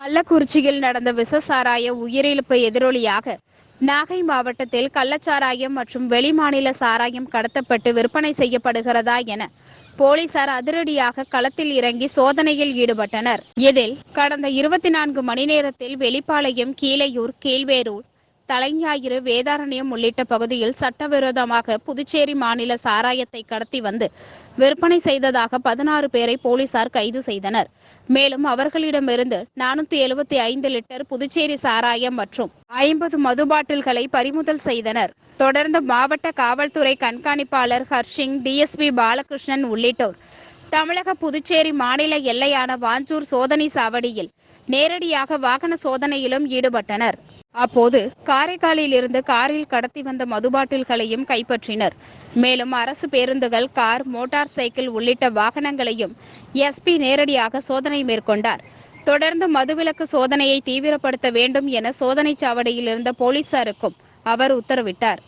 கள்ளக்குறிச்சியில் நடந்த விசசாராய உயிரிழப்பு எதிரொலியாக நாகை மாவட்டத்தில் கள்ளச்சாராயம் மற்றும் வெளிமாநில சாராயம் கடத்தப்பட்டு விற்பனை செய்யப்படுகிறதா என போலீசார் அதிரடியாக களத்தில் இறங்கி சோதனையில் ஈடுபட்டனர். இதில் கடந்த இருபத்தி நான்கு மணி நேரத்தில் வெளிப்பாளையம் கீழையூர் கீழ்வேரூர் தலைஞாயிறு வேதாரண்யம் உள்ளிட்ட பகுதியில் சட்டவிரோதமாக புதுச்சேரி மாநில சாராயத்தை கடத்தி வந்து விற்பனை செய்ததாக பதினாறு பேரை போலீசார் கைது செய்தனர். மேலும் அவர்களிடமிருந்து நானூத்தி எழுபத்தி ஐந்து லிட்டர் புதுச்சேரி சாராயம் மற்றும் ஐம்பது மது பாட்டில்களை பறிமுதல் செய்தனர். தொடர்ந்து மாவட்ட காவல்துறை கண்காணிப்பாளர் ஹர்ஷிங் டிஎஸ்பி பாலகிருஷ்ணன் உள்ளிட்டோர். தமிழக புதுச்சேரி மாநில எல்லையான வாஞ்சூர் சோதனை சாவடியில் நேரடியாக வாகன சோதனையிலும் ஈடுபட்டனர். அப்போது காரைக்காலில் இருந்து காரில் கடத்தி வந்த மதுபாட்டில்களையும் கைப்பற்றினர். மேலும் அரசு பேருந்துகள் கார் மோட்டார் சைக்கிள் உள்ளிட்ட வாகனங்களையும் எஸ்பி நேரடியாக சோதனை மேற்கொண்டார். தொடர்ந்து மதுவிலக்கு சோதனையை தீவிரப்படுத்த வேண்டும் என சோதனை சாவடியில் இருந்த போலீசாருக்கும் அவர் உத்தரவிட்டார்.